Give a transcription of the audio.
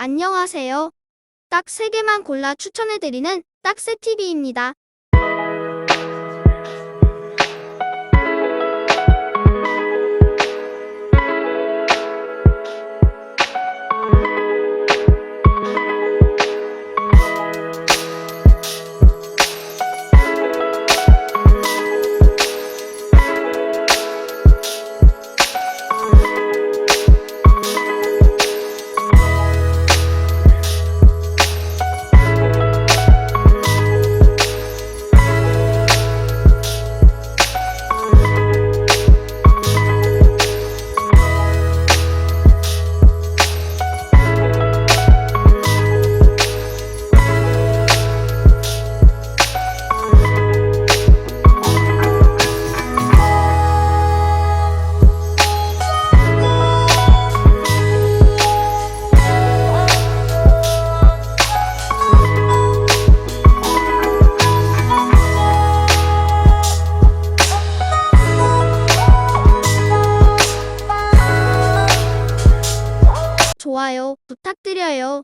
안녕하세요. 딱 3개만 골라 추천해드리는 딱새TV입니다. 좋아요 부탁드려요.